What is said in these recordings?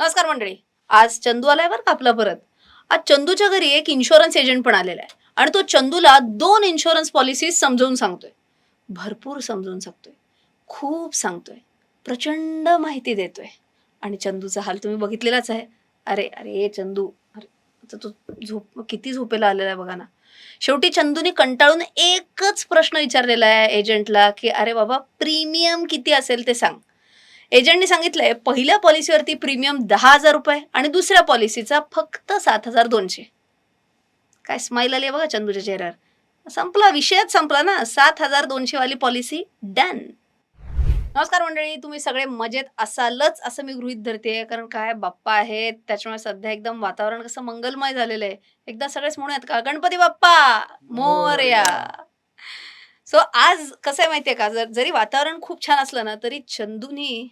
नमस्कार मंडळी. आज चंदू आलाय बरं का आपला परत? आज चंदूच्या घरी एक इन्शुरन्स एजंट पण आलेला आहे. आणि तो चंदूला दोन इन्शुरन्स पॉलिसीज समजवून सांगतोय. भरपूर समजून सांगतोय. खूप सांगतोय. प्रचंड माहिती देतोय. आणि चंदूचा हाल तुम्ही बघितलेलाच आहे. अरे अरे चंदू. अरे आता तो झोप किती झोपेला आलेला आहे बघा ना. शेवटी चंदूने कंटाळून एकच प्रश्न विचारलेला आहे एजंटला की अरे बाबा प्रीमियम किती असेल ते सांग. एजंटने सांगितलंय पहिल्या पॉलिसीवरती प्रीमियम दहा हजार रुपये आणि दुसऱ्या पॉलिसीचा फक्त सात हजार दोनशे. काय स्माईल आली बघा चंदूच्या चेहऱ्यावर. संपला विषयच संपला ना. सात हजार दोनशे वाली पॉलिसी डन. नमस्कार मंडळी तुम्ही सगळे मजेत असालच असं मी गृहित धरते. कारण काय बाप्पा आहेत. त्याच्यामुळे सध्या एकदम वातावरण कसं मंगलमय झालेलं आहे. एकदा सगळेच म्हणूयात का? गणपती बाप्पा मोरया. सो आज कसं आहे माहितीये का? जर जरी वातावरण खूप छान असलं ना तरी चंदूनी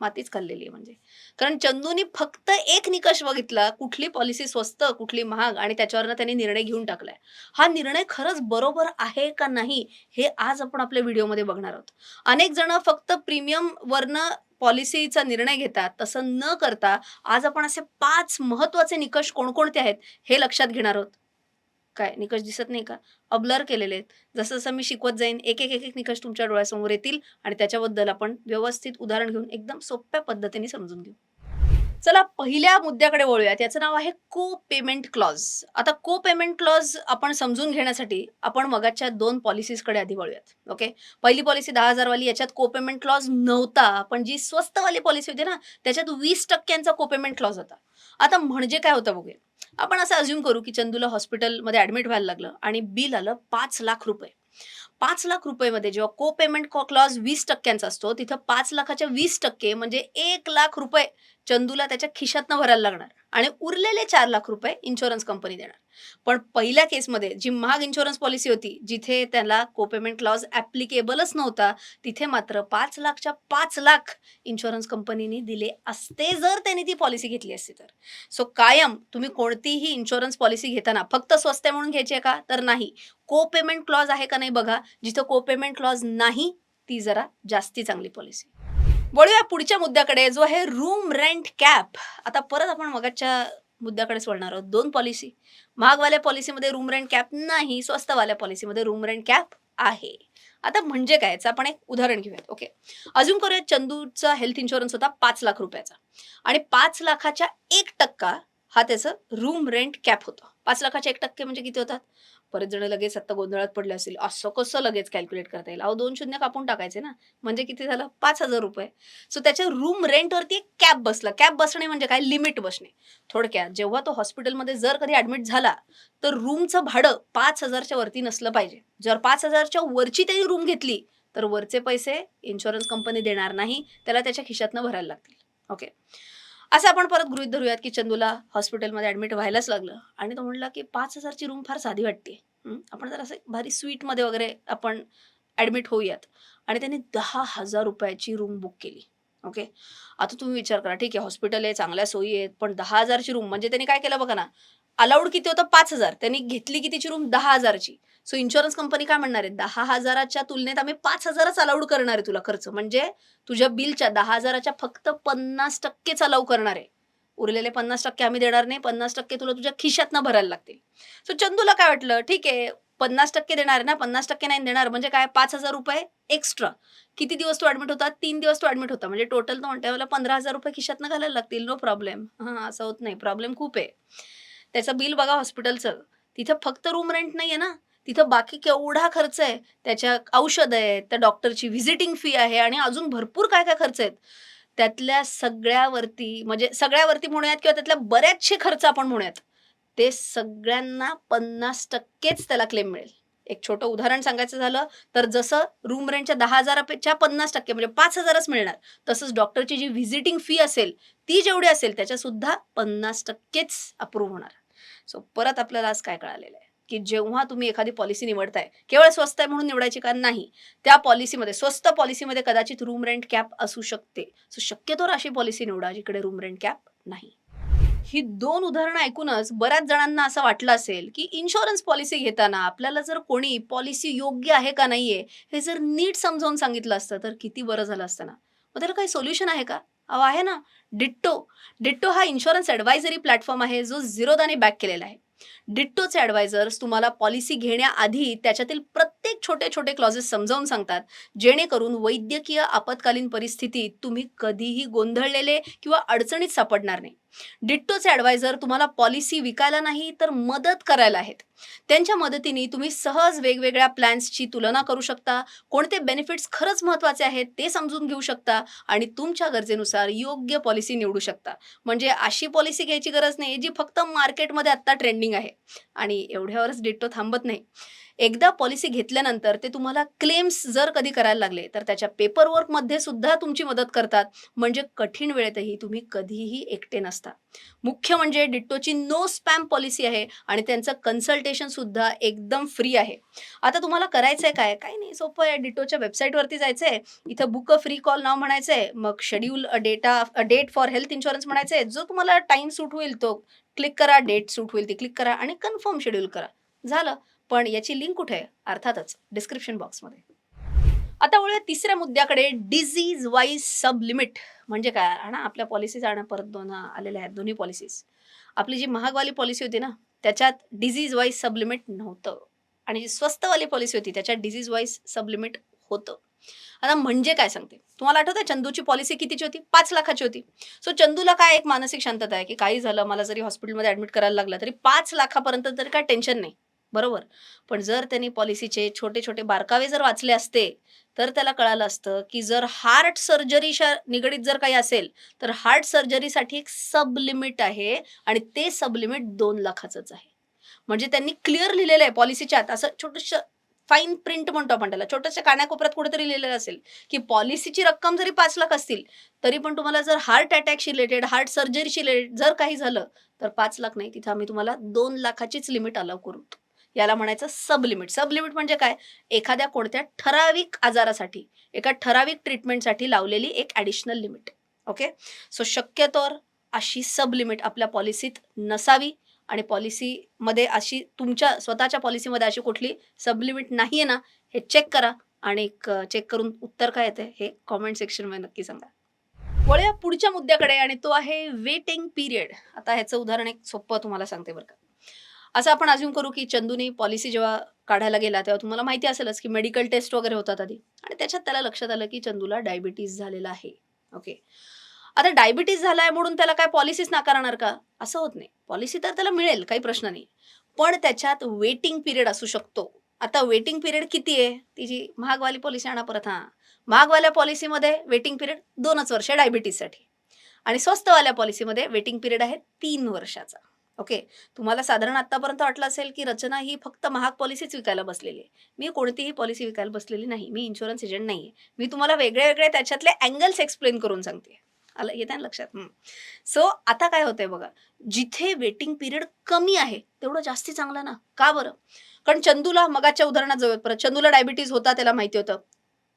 मातीच खाल्लेली आहे म्हणजे. कारण चंदूनी फक्त एक निकष बघितला कुठली पॉलिसी स्वस्त कुठली महाग आणि त्याच्यावरनं त्यांनी निर्णय घेऊन टाकलाय. हा निर्णय खरंच बरोबर आहे का नाही हे आज आपण आपल्या व्हिडिओमध्ये बघणार आहोत. अनेक जण फक्त प्रीमियम वरनं पॉलिसीचा निर्णय घेतात तसं न करता आज आपण असे पाच महत्त्वाचे निकष कोणकोणते आहेत हे लक्षात घेणार आहोत. काय निकष दिसत नाही का? अब्लर केलेले आहेत. जसं जसं मी शिकवत जाईन एक एक एक एक निकष तुमच्या डोळ्यासमोर येतील आणि त्याच्याबद्दल आपण व्यवस्थित उदाहरण घेऊन एकदम सोप्या पद्धतीने समजून घेऊ. चला पहिल्या मुद्द्याकडे वळूयात. याचं नाव आहे को पेमेंट क्लॉज आता को पेमेंट क्लॉज आपण समजून घेण्यासाठी आपण मगाच्या दोन पॉलिसीजकडे आधी वळूयात. ओके पहिली पॉलिसी दहा हजारवाली याच्यात को पेमेंट क्लॉज नव्हता. पण जी स्वस्तवाली पॉलिसी होती ना त्याच्यात वीस टक्क्यांचा को पेमेंट क्लॉज होता. आता म्हणजे काय होतं बघूया. आपण असं अज्युम करू की चंदूला हॉस्पिटलमध्ये ऍडमिट व्हायला लागलं आणि बिल आलं पाच लाख रुपये. पाच लाख रुपयेमध्ये जेव्हा को पेमेंट क्लॉज वीस टक्क्यांचा असतो तिथं पाच लाखाच्या वीस टक्के म्हणजे एक लाख रुपये चंदूला त्याच्या खिशातनं भरायला लागणार आणि उरलेले चार लाख रुपये इन्शुरन्स कंपनी देणार. पण पहिल्या केसमध्ये जी महाग इन्शुरन्स पॉलिसी होती जिथे त्याला कोपेमेंट क्लॉज ॲप्लिकेबलच नव्हता तिथे मात्र पाच लाखच्या पाच लाख इन्शुरन्स कंपनीने दिले असते जर त्यांनी ती पॉलिसी घेतली असती तर. सो कायम तुम्ही कोणतीही इन्शुरन्स पॉलिसी घेताना फक्त स्वस्त म्हणून घ्यायची आहे का? तर नाही. को पेमेंट क्लॉज आहे का नाही बघा. जिथं को पेमेंट क्लॉज नाही ती जरा जास्ती चांगली पॉलिसी वळूया पुढच्या मुद्द्याकडे जो आहे रूम रेंट कॅप आता परत आपण मगाच्या मुद्द्याकडेच वळणार आहोत. दोन पॉलिसी महागवाल्या पॉलिसीमध्ये रूम रेंट कॅप नाही स्वस्तवाल्या पॉलिसीमध्ये रूम रेंट कॅप आहे. आता म्हणजे काय? याचं आपण एक उदाहरण घेऊयात ओके अजून करूया चंदूचा हेल्थ इन्शुरन्स होता पाच लाख रुपयाचा. आणि पाच लाखाच्या एक टक्का हा त्याचं रूम रेंट कॅप होतं. पाच लाखाचे एक टक्के म्हणजे किती होतात? बरेच जण लगेच आता गोंधळात पडले असतील. असं कसं लगेच कॅल्क्युलेट करता येईल? अहो दोन शून्य कापून टाकायचे ना. म्हणजे किती झालं? पाच हजार रुपये. सो त्याच्या रूम रेंटवरती एक कॅप बसला. कॅप बसणे म्हणजे काय? लिमिट बसणे. थोडक्यात जेव्हा तो हॉस्पिटलमध्ये जर कधी ऍडमिट झाला तर रूमचं भाडं पाच हजारच्या वरती नसलं पाहिजे. जर पाच हजारच्या वरची त्यांनी रूम घेतली तर वरचे पैसे इन्शुरन्स कंपनी देणार नाही. त्याला त्याच्या खिशातनं भरायला लागतील. ओके असं आपण परत गृहित धरूयात की चंदूला हॉस्पिटलमध्ये ऍडमिट व्हायलाच लागलं. आणि तो म्हणला की पाच हजारची रूम फार साधी वाटते. आपण जर असं भारी स्वीटमध्ये वगैरे आपण ऍडमिट होऊयात. आणि त्यांनी दहा हजार रुपयाची रूम बुक केली. ओके आता तुम्ही विचार करा ठीक आहे हॉस्पिटल आहे चांगल्या सोयी आहेत पण दहा हजारची रूम म्हणजे त्यांनी काय केलं बघा ना? अलाउड किती होतं? पाच हजार. त्यांनी घेतली कितीची रूम दहा हजारची. सो इन्शुरन्स कंपनी काय म्हणणार आहे दहा हजाराच्या तुलनेत आम्ही पाच हजारच अलाउड करणार आहे तुला खर्च. म्हणजे तुझ्या बिलच्या दहा हजाराच्या फक्त पन्नास टक्केच अलाउ करणार आहे. उरलेले पन्नास टक्के आम्ही देणार नाही. पन्नास टक्के तुला तुझ्या खिशातनं भरायला लागतील. सो चंदूला काय वाटलं? ठीक आहे. पन्नास टक्के देणार आहे ना? पन्नास टक्के नाही देणार. म्हणजे काय? पाच हजार रुपये एक्स्ट्रा किती दिवस तो ऍडमिट होता? तीन दिवस तो ऍडमिट होता. म्हणजे टोटल तो म्हणते मला पंधरा हजार रुपये खिशातनं घालायला लागतील. नो प्रॉब्लेम हां असं होत नाही. प्रॉब्लेम खूप आहे. त्याचं बिल बघा हॉस्पिटलचं. तिथं फक्त रूम रेंट नाही आहे ना. तिथं बाकी केवढा खर्च आहे? त्याच्या औषध आहे त्या डॉक्टरची व्हिजिटिंग फी आहे आणि अजून भरपूर काय काय खर्च आहेत? त्यातल्या सगळ्यावरती म्हणजे सगळ्यावरती म्हणूयात किंवा त्यातल्या बऱ्याचशे खर्च आपण म्हणूयात ते सगळ्यांना पन्नास टक्केच त्याला क्लेम मिळेल. एक छोटं उदाहरण सांगायचं झालं तर जसं रूम रेंटच्या दहा हजारापेक्षा पन्नास टक्के म्हणजे पाच हजारच मिळणार. तसंच डॉक्टरची जी व्हिजिटिंग फी असेल ती जेवढी असेल त्याच्यासुद्धा पन्नास टक्केच अप्रूव्ह होणार. सो परत आपल्याला आज काय कळालेलं आहे? की जेव्हा तुम्ही एखादी पॉलिसी निवडताय केवळ स्वस्त आहे म्हणून निवडायची का नाही? त्या पॉलिसीमध्ये स्वस्त पॉलिसीमध्ये कदाचित रूम रेंट कॅप असू शकते. सो शक्यतोवर अशी पॉलिसी निवडा जिकडे रूम रेंट कॅप नाही. ही दोन उदाहरणं ऐकूनच बऱ्याच जणांना असं वाटलं असेल की इन्शुरन्स पॉलिसी घेताना आपल्याला जर कोणी पॉलिसी योग्य आहे का नाहीये हे जर नीट समजावून सांगितलं असतं तर किती बरं झालं असतं ना? मग त्याला काही सोल्युशन आहे का? अहो आहे ना? डिट्टो. डिट्टो हा इन्शुरन्स ॲडवायझरी प्लॅटफॉर्म आहे जो झिरोदाने बॅक केलेला आहे. डिट्टोचे ॲडवायझर्स तुम्हाला पॉलिसी घेण्याआधी त्याच्यातील प्रत्येक छोटे छोटे क्लॉजेस समजावून सांगतात जेणेकरून वैद्यकीय आपत्कालीन परिस्थितीत तुम्ही कधीही गोंधळलेले किंवा अडचणीत सापडणार नाही. डिट्टोचे ॲडवायझर तुम्हाला पॉलिसी विकायला नाही तर मदत करायला आहेत. त्यांच्या मदतीने तुम्ही सहज वेगवेगळ्या प्लॅन्सची तुलना करू शकता कोणते बेनिफिट्स खरंच महत्त्वाचे आहेत ते समजून घेऊ शकता आणि तुमच्या गरजेनुसार योग्य पॉलिसी निवडू शकता. म्हणजे अशी पॉलिसी घ्यायची गरज नाही जी फक्त मार्केटमध्ये आत्ता ट्रेंडिंग आहे. आणि एवढ्यावरच डिट्टो थांबत नाही. एकदा पॉलिसी घेतल्यानंतर ते तुम्हाला क्लेम्स जर कधी करायला लागले तर त्याच्या पेपरवर्कमध्ये सुद्धा तुमची मदत करतात. म्हणजे कठीण वेळेतही तुम्ही कधीही एकटे नसता. मुख्य म्हणजे डिट्टोची नो स्पॅम पॉलिसी आहे आणि त्यांचं कन्सल्टेशन सुद्धा एकदम फ्री आहे. आता तुम्हाला करायचं आहे काय? काही नाही सोपं आहे. डिटोच्या वेबसाईटवरती जायचं आहे इथं बुक अ फ्री कॉल नाव म्हणायचं आहे मग schedule data date for health insurance म्हणायचं आहे जो तुम्हाला टाईम सूट होईल तो क्लिक करा डेट सूट होईल ती क्लिक करा आणि कन्फर्म शेड्यूल करा. झालं. पण याची लिंक कुठे आहे? अर्थातच डिस्क्रिप्शन बॉक्समध्ये. आता वळूया तिसऱ्या मुद्द्याकडे. डिझीज वाईज सब लिमिट म्हणजे काय? ना आपल्या पॉलिसीज आणि परत दोन आलेल्या आहेत दोन्ही पॉलिसीज आपली जी महागवाली पॉलिसी होती ना त्याच्यात डिझीज वाईज सब लिमिट नव्हतं. आणि जी स्वस्तवाली पॉलिसी होती त्याच्यात डिझीज वाईज सब लिमिट होतं. आता म्हणजे काय सांगते? तुम्हाला आठवतं चंदूची पॉलिसी कितीची होती? पाच लाखाची होती. सो चंदूला काय एक मानसिक शांतता आहे की काही झालं मला जरी हॉस्पिटलमध्ये ऍडमिट करायला लागलं तरी पाच लाखापर्यंत तरी काय टेन्शन नाही. बरोबर? पण जर त्यांनी पॉलिसीचे छोटे छोटे बारकावे जर वाचले असते तर त्याला कळालं असतं की जर हार्ट सर्जरीच्या निगडीत जर काही असेल तर हार्ट सर्जरीसाठी एक सब लिमिट आहे आणि ते सब लिमिट दोन लाखाचंच आहे. म्हणजे त्यांनी क्लिअर लिहिलेलं आहे पॉलिसीच्या आत. असं छोटंसं फाईन प्रिंट म्हणतो आपण त्याला. छोट्याशा कानाकोपऱ्यात कुठेतरी लिहिलेलं असेल. की पॉलिसीची रक्कम जरी पाच लाख असतील तरी पण तुम्हाला जर हार्ट अटॅकशी रिलेटेड हार्ट सर्जरीशी रिलेटेड जर काही झालं तर पाच लाख नाही. तिथं आम्ही तुम्हाला दोन लाखाचीच लिमिट अलाव करू. याला म्हणायचं सब लिमिट सब लिमिट म्हणजे काय? एखाद्या कोणत्या ठराविक आजारासाठी एका ठराविक ट्रीटमेंटसाठी लावलेली एक ॲडिशनल लिमिट ओके सो शक्यतोवर अशी सब लिमिट आपल्या पॉलिसीत नसावी. आणि पॉलिसीमध्ये अशी तुमच्या स्वतःच्या पॉलिसीमध्ये अशी कुठली सबलिमिट नाही आहे ना हे चेक करा आणि चेक करून उत्तर काय येते हे कॉमेंट सेक्शनमध्ये नक्की सांगा. वळूया पुढच्या मुद्द्याकडे आणि तो आहे वेटिंग पिरियड आता ह्याचं उदाहरण एक सोपं तुम्हाला सांगते बरं का. असं आपण अज्युम करू की चंदूनी पॉलिसी जेव्हा काढायला गेला तेव्हा तुम्हाला माहिती असेलच की मेडिकल टेस्ट वगैरे होतात आधी. आणि त्याच्यात त्याला लक्षात आलं की चंदूला डायबिटीज झालेला आहे. ओके आता डायबिटीज झालाय म्हणून त्याला काय पॉलिसीच नाकारणार का? असं होत नाही. पॉलिसी तर त्याला मिळेल काही प्रश्न नाही. पण त्याच्यात वेटिंग पिरियड असू शकतो. आता वेटिंग पिरियड किती आहे? तिची महागवाली पॉलिसी आणा परत हां. महागवाल्या पॉलिसीमध्ये वेटिंग पिरियड दोनच वर्ष डायबिटीजसाठी आणि स्वस्तवाल्या पॉलिसीमध्ये वेटिंग पिरियड आहे तीन वर्षाचा. ओके तुम्हाला साधारण आतापर्यंत वाटलं असेल की रचना ही फक्त महाग पॉलिसीच विकायला बसलेली आहे. मी कोणतीही पॉलिसी विकायला बसलेली नाही. मी इन्शुरन्स एजंट नाही आहे मी तुम्हाला वेगळे वेगळे त्याच्यातले अँगल्स एक्सप्लेन करून सांगते. आलं येते ना लक्षात? सो आता काय होतंय बघा. जिथे वेटिंग पिरियड कमी आहे तेवढं जास्ती चांगलं ना? का बरं? कारण चंदूला मगाच्या उदाहरणात जाऊयात परत चंदूला डायबिटीज होता त्याला माहिती होतं.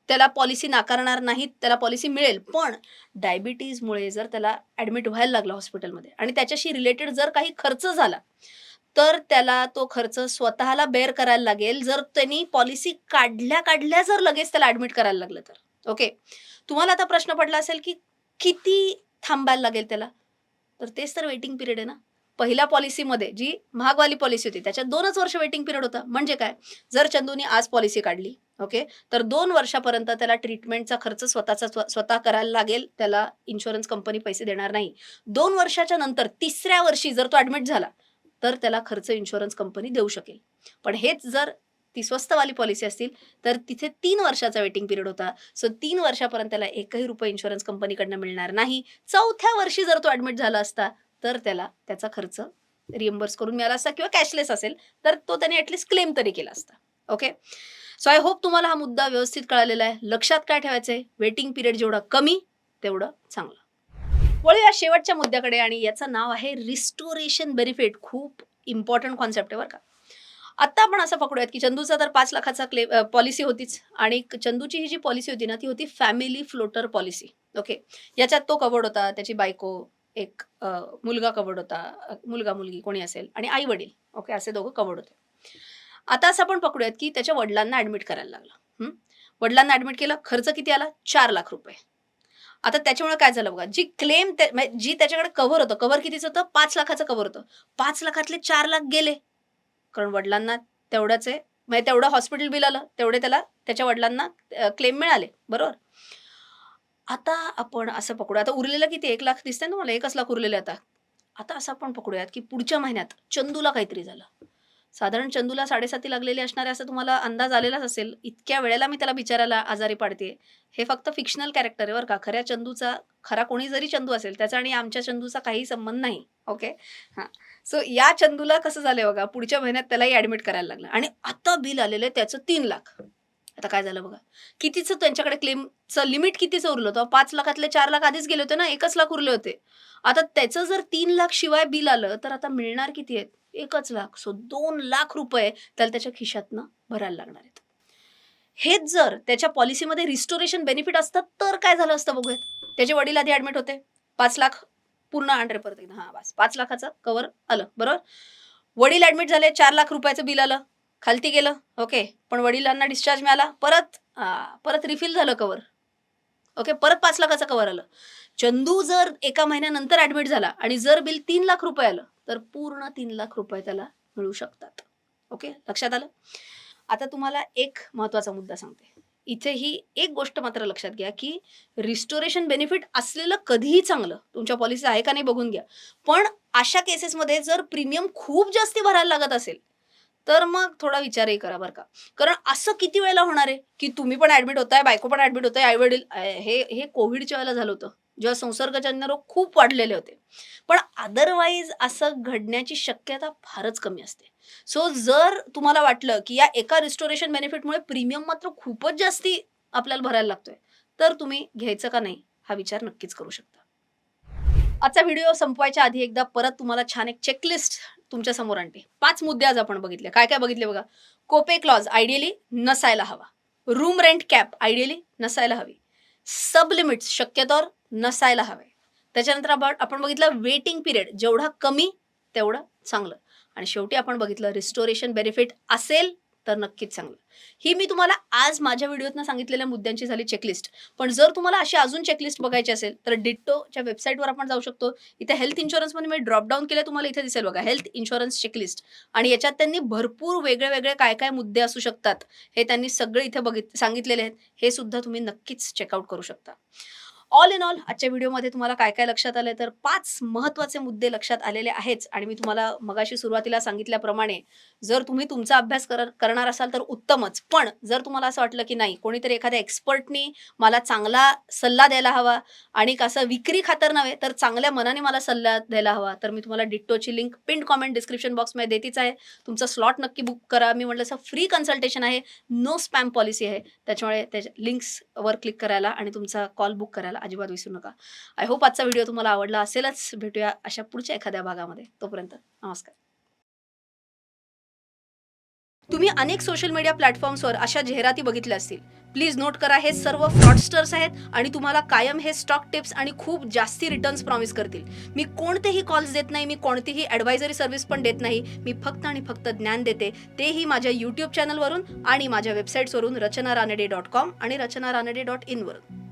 त्याला पॉलिसी नाकारणार नाहीत त्याला पॉलिसी मिळेल. पण डायबिटीजमुळे जर त्याला ॲडमिट व्हायला लागला हॉस्पिटलमध्ये आणि त्याच्याशी रिलेटेड जर काही खर्च झाला तर त्याला तो खर्च स्वतःला बेअर करायला लागेल. जर त्यांनी पॉलिसी काढल्या काढल्या जर लगेच त्याला ॲडमिट करायला लागलं तर. ओके तुम्हाला आता प्रश्न पडला असेल की किती थांबायला लागेल त्याला? तर तेच तर वेटिंग पिरियड आहे ना. पहिल्या पॉलिसीमध्ये जी महागवाली पॉलिसी होती त्याच्यात दोनच वर्ष वेटिंग पिरियड होता. म्हणजे काय? जर चंदूनी आज पॉलिसी काढली ओके तर दोन वर्षापर्यंत त्याला ट्रीटमेंटचा खर्च स्वतःचा स्व- स्वतः करायला लागेल. त्याला इन्शुरन्स कंपनी पैसे देणार नाही. दोन वर्षाच्या नंतर तिसऱ्या वर्षी जर तो ॲडमिट झाला तर त्याला खर्च इन्शुरन्स कंपनी देऊ शकेल. पण हेच जर ती स्वस्तवाली पॉलिसी असतील तर तिथे तीन वर्षाचा वेटिंग पिरियड होता. सो तीन वर्षापर्यंत त्याला एकही रुपये इन्शुरन्स कंपनीकडनं मिळणार नाही. चौथ्या वर्षी जर तो ॲडमिट झाला असता तर त्याला त्याचा खर्च रिएम्बर्स करून मिळाला असता किंवा कॅशलेस असेल तर तो त्याने ॲटलिस्ट क्लेम तरी केला असता. ओके सो आय होप तुम्हाला हा मुद्दा व्यवस्थित कळालेला आहे. लक्षात काय ठेवायचं आहे वेटिंग पिरियड जेवढा कमी तेवढं चांगलं. वळूया शेवटच्या मुद्द्याकडे आणि याचं नाव आहे रिस्टोरेशन बेनिफिट खूप इम्पॉर्टंट कॉन्सेप्ट आहे बरं का. आत्ता आपण असं पकडूयात की चंदूचा तर पाच लाखाचा क्ले पॉलिसी होतीच. आणि चंदूची ही जी पॉलिसी होती ना ती होती फॅमिली फ्लोटर पॉलिसी ओके याच्यात तो कवर्ड होता त्याची बायको एक मुलगा कवर्ड होता मुलगा मुलगी कोणी असेल आणि आई वडील. ओके असे दोघं कवर्ड होते. आता असं आपण पकडूयात की त्याच्या वडिलांना ॲडमिट करायला लागलं. वडिलांना ॲडमिट केलं खर्च किती आला? चार लाख रुपये. आता त्याच्यामुळे काय झालं बघा जी क्लेम म्हणजे जी त्याच्याकडे कव्हर होतं कव्हर कितीचं होतं? पाच लाखाचं कव्हर होतं. पाच लाखातले चार लाख गेले. कारण वडिलांना तेवढंच आहे. म्हणजे तेवढं हॉस्पिटल बिल आलं तेवढे त्याला त्याच्या वडिलांना क्लेम मिळाले. बरोबर? आता आपण असं पकडू आता उरलेलं किती एक लाख दिसतंय ना मला. एकच लाख उरलेले आता. आता असं आपण पकडूयात की पुढच्या महिन्यात चंदूला काहीतरी झालं. साधारण चंदूला साडेसाती लागलेली असणारे असं तुम्हाला अंदाज आलेलाच असेल. इतक्या वेळेला मी त्याला बिचारायला आजारी पाडते हे फक्त फिक्शनल कॅरेक्टर आहे बरं का. खऱ्या चंदूचा खरा कोणी जरी चंदू असेल त्याचा आणि आमच्या चंदूचा काही संबंध नाही. ओके हां. सो या चंदूला कसं झालंय बघा पुढच्या महिन्यात त्यालाही ऍडमिट करायला लागलं. आणि आता बिल आलेलं आहे त्याचं तीन लाख. आता काय झालं बघा? कितीचं त्यांच्याकडे क्लेमचं लिमिट कितीचं उरलं होतं? पाच लाखातले चार लाख आधीच गेले होते ना एकच लाख उरले होते. आता त्याचं जर तीन लाख शिवाय बिल आलं तर आता मिळणार किती आहेत? एकच लाख. सो दोन लाख रुपये त्याला त्याच्या खिशातनं भरायला लागणार आहेत. हेच जर त्याच्या पॉलिसीमध्ये रिस्टोरेशन बेनिफिट असतं तर काय झालं असतं बघूयात? त्याचे वडील आधी ऍडमिट होते. पाच लाख पूर्ण हंड्रेड परत एकदा. हां बस. पाच लाखाचं कवर आलं. बरोबर? वडील ऍडमिट झाले चार लाख रुपयाचं बिल आलं. खालती गेलं. ओके पण वडिलांना डिस्चार्ज मिळाला. परत परत रिफिल झालं कवर ओके परत पाच लाखाचं कवर आलं. चंदू जर एका महिन्यानंतर ऍडमिट झाला आणि जर बिल तीन लाख रुपये आलं तर पूर्ण तीन लाख रुपये त्याला मिळू शकतात. ओके लक्षात आलं? आता तुम्हाला एक महत्त्वाचा मुद्दा सांगते. इथे ही एक गोष्ट मात्र लक्षात घ्या की रिस्टोरेशन बेनिफिट असलेलं कधीही चांगलं तुमच्या पॉलिसी आहे का नाही बघून घ्या. पण अशा केसेसमध्ये जर प्रीमियम खूप जास्ती भरायला लागत असेल तर मग थोडा विचारही करा बरं का. कारण असं किती वेळेला होणार आहे की तुम्ही पण ऍडमिट होताय बायको पण ऍडमिट होताय आईवडील हे हे कोविडच्या वेळेला झालं होतं जेव्हा संसर्गजन्य रोग खूप वाढलेले होते. पण अदरवाईज असं घडण्याची शक्यता फारच कमी असते. सो जर तुम्हाला वाटलं की या एका रिस्टोरेशन बेनिफिटमुळे प्रीमियम मात्र खूपच जास्ती आपल्याला भरायला लागतोय तर तुम्ही घ्यायचं का नाही हा विचार नक्कीच करू शकता. आजचा व्हिडिओ संपवायच्या आधी एकदा परत तुम्हाला छान एक चेकलिस्ट तुमच्यासमोर आणते. पाच मुद्दे आज आपण बघितले. काय काय बघितले बघा? कोपे क्लॉज आयडियली नसायला हवा. रूम रेंट कॅप आयडियली नसायला हवी. सब लिमिट्स शक्यतोवर नसायला हवे. त्याच्यानंतर आपण आपण बघितलं वेटिंग पिरियड जेवढा कमी तेवढं चांगलं. आणि शेवटी आपण बघितलं रिस्टोरेशन बेनिफिट असेल तर नक्कीच चांगलं. ही मी तुम्हाला आज माझ्या व्हिडिओतनं सांगितलेल्या मुद्द्यांची झाली चेकलिस्ट पण जर तुम्हाला अशी अजून चेकलिस्ट बघायची असेल तर डिट्टोच्या वेबसाईटवर आपण जाऊ शकतो. इथे हेल्थ इन्शुरन्समध्ये मी ड्रॉप डाऊन तुम्हाला इथे दिसेल बघा. हेल्थ इन्शुरन्स चेकलिस्ट आणि याच्यात त्यांनी भरपूर वेगळे वेगळे काय काय मुद्दे असू शकतात हे त्यांनी सगळे इथे बघित सांगितलेले आहेत. हे सुद्धा तुम्ही नक्कीच चेकआउट करू शकता. ऑल इन ऑल आजच्या व्हिडिओमध्ये तुम्हाला काय काय लक्षात आलं तर पाच महत्त्वाचे मुद्दे लक्षात आलेले आहेच. आणि मी तुम्हाला मगाशी सुरुवातीला सांगितल्याप्रमाणे जर तुम्ही तुमचा अभ्यास कर करणार असाल तर उत्तमच. पण जर तुम्हाला असं वाटलं की नाही कोणीतरी एखाद्या एक्सपर्टनी मला चांगला सल्ला द्यायला हवा आणि कसं विक्री खातर नव्हे तर चांगल्या मनाने मला सल्ला द्यायला हवा. तर मी तुम्हाला डिट्टोची लिंक पिन कॉमेंट डिस्क्रिप्शन बॉक्समध्ये देतीच आहे. तुमचा स्लॉट नक्की बुक करा. मी म्हटलं असं फ्री कन्सल्टेशन आहे. नो स्पॅम पॉलिसी आहे. त्याच्यामुळे त्याच्या लिंक्सवर क्लिक करायला आणि तुमचा कॉल बुक करायला करायला अजिबात विसरू नका. आय होप आजचा व्हिडिओ तुम्हाला आवडला असेलच. भेटूया अशा पुढच्या एखाद्या भागामध्ये. तोपर्यंत नमस्कार. तुम्ही अनेक सोशल मीडिया प्लॅटफॉर्म्सवर अशा जाहिराती बघितल्या असतील. प्लीज नोट करा हे सर्व फ्रॉडस्टर्स आहेत आणि तुम्हाला कायम हे स्टॉक टिप्स आणि खूप जास्ती रिटर्न्स प्रॉमिस करतील. मी कोणतेही कॉल्स देत नाही मी कोणतीही ॲडवायझरी सर्व्हिस पण देत नाही. मी फक्त आणि फक्त ज्ञान देते. तेही माझ्या यूट्यूब चॅनलवरून आणि माझ्या वेबसाईट्सवरून रचना रानडे डॉट कॉम आणि रचना रानडे डॉट इनवरून